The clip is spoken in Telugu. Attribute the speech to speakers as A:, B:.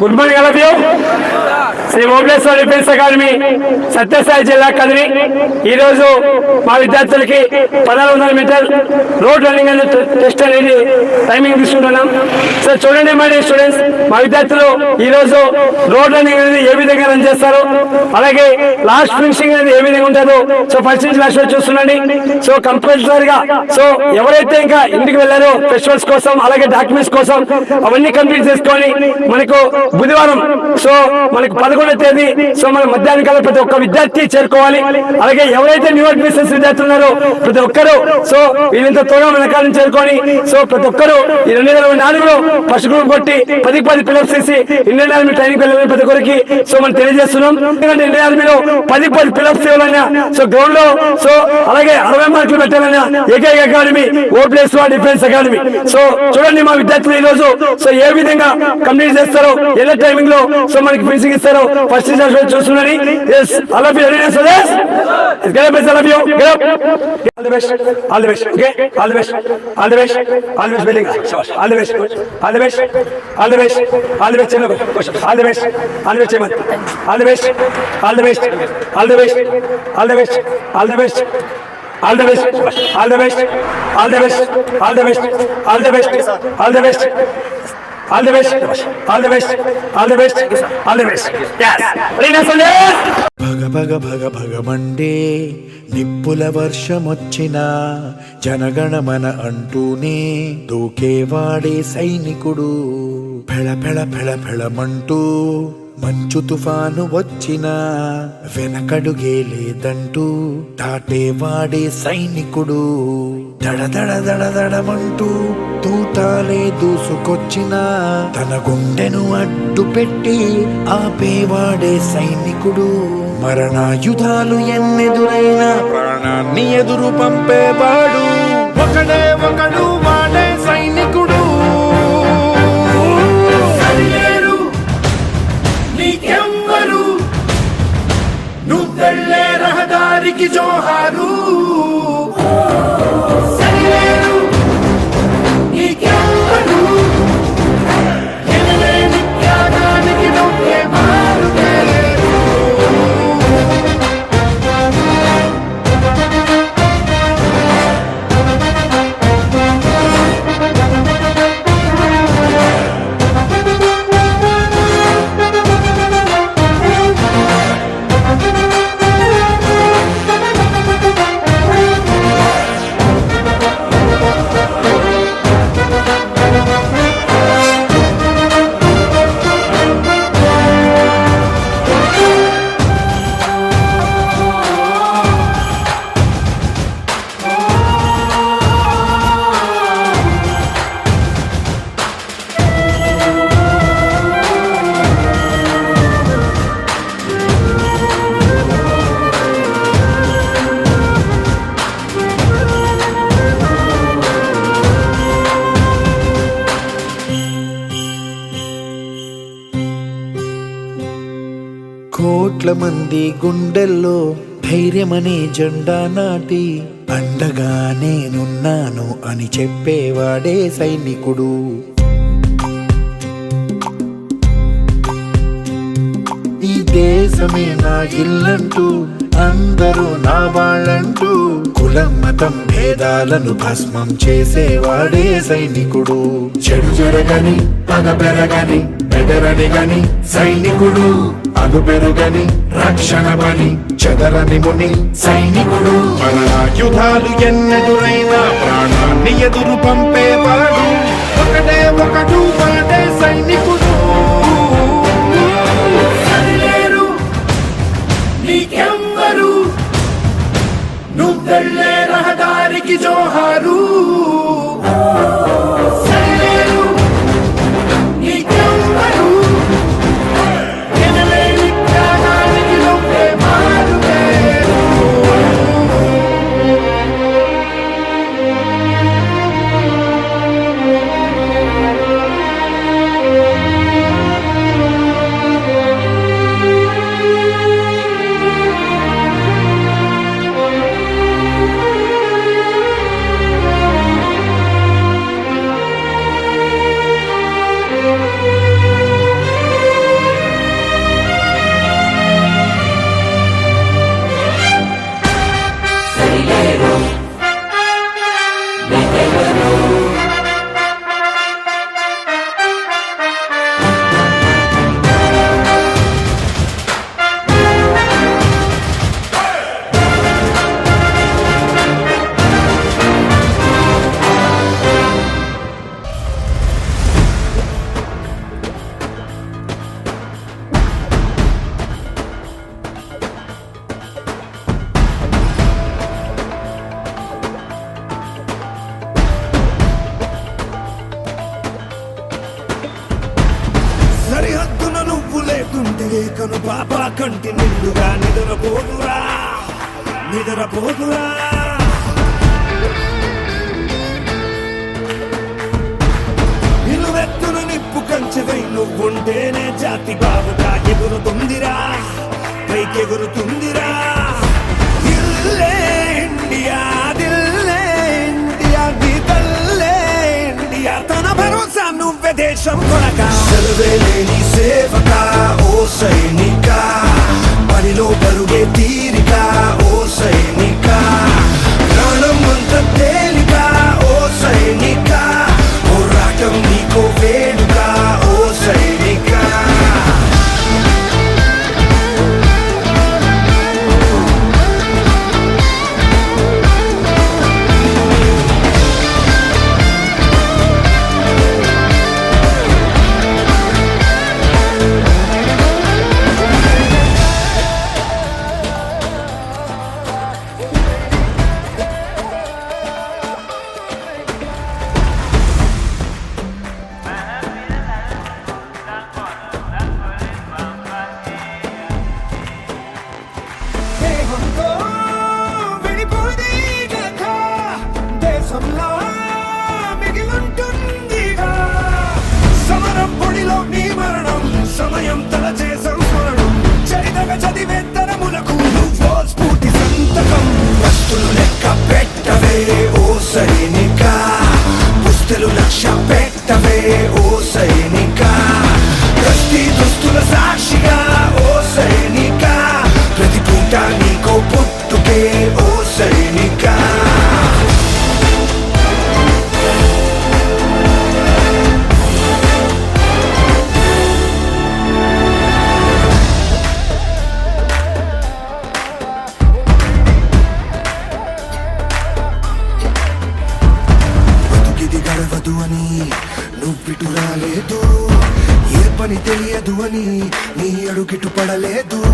A: Good morning all of you Sri Obleshwara defence academy Satyasai జిల్లా కదిరి. ఈరోజు మా విద్యార్థులకి పదహారు వందల మీటర్ రోడ్ రన్నింగ్ అనే టెస్ట్ అనేది టైమింగ్ తీసుకుంటున్నాం. సో చూడండి మరి స్టూడెంట్స్ మా విద్యార్థులు ఈరోజు రోడ్ రన్నింగ్ అనేది ఏ విధంగా రన్ చేస్తారు అలాగే లాస్ట్ ఫినిషింగ్ అనేది ఏ విధంగా ఉంటుందో. సో ఫస్ట్ నుంచి లాస్ట్ చూస్తుండండి. సో కంపల్సరీగా సో ఎవరైతే ఇంకా ఇంటికి వెళ్ళారో ఫెస్టివల్స్ కోసం అలాగే డాక్యుమెంట్స్ కోసం అవన్నీ కంప్లీట్ చేసుకొని మనకు బుధవారం సో మనకి పదకొండవ తేదీ సో మన మధ్యాహ్నం కల్లా ప్రతి ఒక్క విద్యార్థి చేరుకోవాలి. అలాగే ఎవరైతే న్యూ అడ్మిషన్స్ విద్యార్థులు ఉన్నారో ప్రతి ఒక్కరు సో వీళ్ళంత త్వరగా మన కాలం చేరుకొని సో ప్రతి ఒక్కరు ఈ రెండు వేల ఇరవై నాలుగులో ఫస్ట్ గ్రూప్ కొట్టి పది పది పిల్లలు చేసి ఇండియన్ ఆర్మీ ట్రైనింగ్ వెళ్ళాలని ప్రతి ఒక్కరికి సో మనం తెలియజేస్తున్నాం. ఎందుకంటే ఇండియన్ ఆర్మీలో పది పది పిల్లలు చేయాలన్నా సో గ్రౌండ్లో సో అలాగే అరవై మార్కులు పెట్టాలన్నా ఏకైక అకాడమీ ఓ ప్లేస్ డిఫెన్స్ అకాడమీ. సో చూడండి మా విద్యార్థులు ఈ రోజు సో ఏ విధంగా కంప్లీట్ చేస్తారో ఎలా టైమింగ్లో సో మనకి ఫినిషింగ్ ఇస్తారు ఫస్ట్ చూస్తున్నది yes all of you this get up all of get up all the best all the best okay all the best all the best all the best billing all the best all the best all the best all the best Chennai all the best all the best chaman all the best all the best all the best all the best all the best all the best all the best all the best all the best all the best all the best All the best. All the best. All the best. All the best. Yes.
B: భగ భగ భగ భగమండే నిప్పుల వర్షమొచ్చిన జనగణమన అంటూనే దూకేవాడే సైనికుడు ఫెళ ఫెళ ఫెళ ఫెళమంటూ మంచు తుఫాను వచ్చినా వెనకడుగే లేదంటూ దాటేవాడే సైనికుడు. దడదడ దడదడమంటూ తూటాలే దూసుకొచ్చిన తన గుండెను అడ్డు పెట్టి ఆపేవాడే సైనికుడు. మరణాయుధాలు ఎన్నెదురైనా ప్రాణాన్ని ఎదురు పంపేవాడు. ఒకడే ఒకడు
C: luz.
B: కోట్ల మంది గుండెల్లో ధైర్యమనే జెండా నాటి అండగా నేనున్నాను అని చెప్పేవాడే సైనికుడు. ఈ దేశమే నా ఇల్లంటూ అందరూ నా వాళ్ళంటూ కులం మతం భేదాలను భస్మం చేసేవాడే సైనికుడు. చెడు జరగని పగ పెరగని బెదరని గని సైనికుడు అగు పెరుగని రక్షణ బలి చెదరని ముని సైనికుడు. మన ఆయుధాలు ఎన్నెదురైనా ప్రాణాన్ని ఎదురు పంపేవాడు
D: పడుతుంటే కను పాప కంటి నిండుగా నిద్రపోదురా నిద్రపోదురా నిలువెత్తున నిప్పు కంచెవై నువ్వుంటేనే జాతి బాబుగా ఎగురుతుందిరా. పైకెగురుతుందిరా. ఇల్లే ఇండియా దిల్లే ఇండియా నీ ఇండియా. తన భరోసా నువ్వే దేశం కొనక సెలవే లేని సేవ ఓ సైనిక సమయం తల సంస్మరణం. చరితగ చదివే తరములకు నువ్వో స్ఫూర్తి సంతకం. వస్తులు లెక్క పెట్టవే ఓ సైనిక. పుస్తలు లక్ష పెట్టవే ఓ సైనిక. దృష్టి దుస్తుల సాక్షిగా ఓ సైనిక. ప్రతి పూట నీకో పుట్టుకే ఓ సైనిక. నీ అడుగిటు పడలేదు.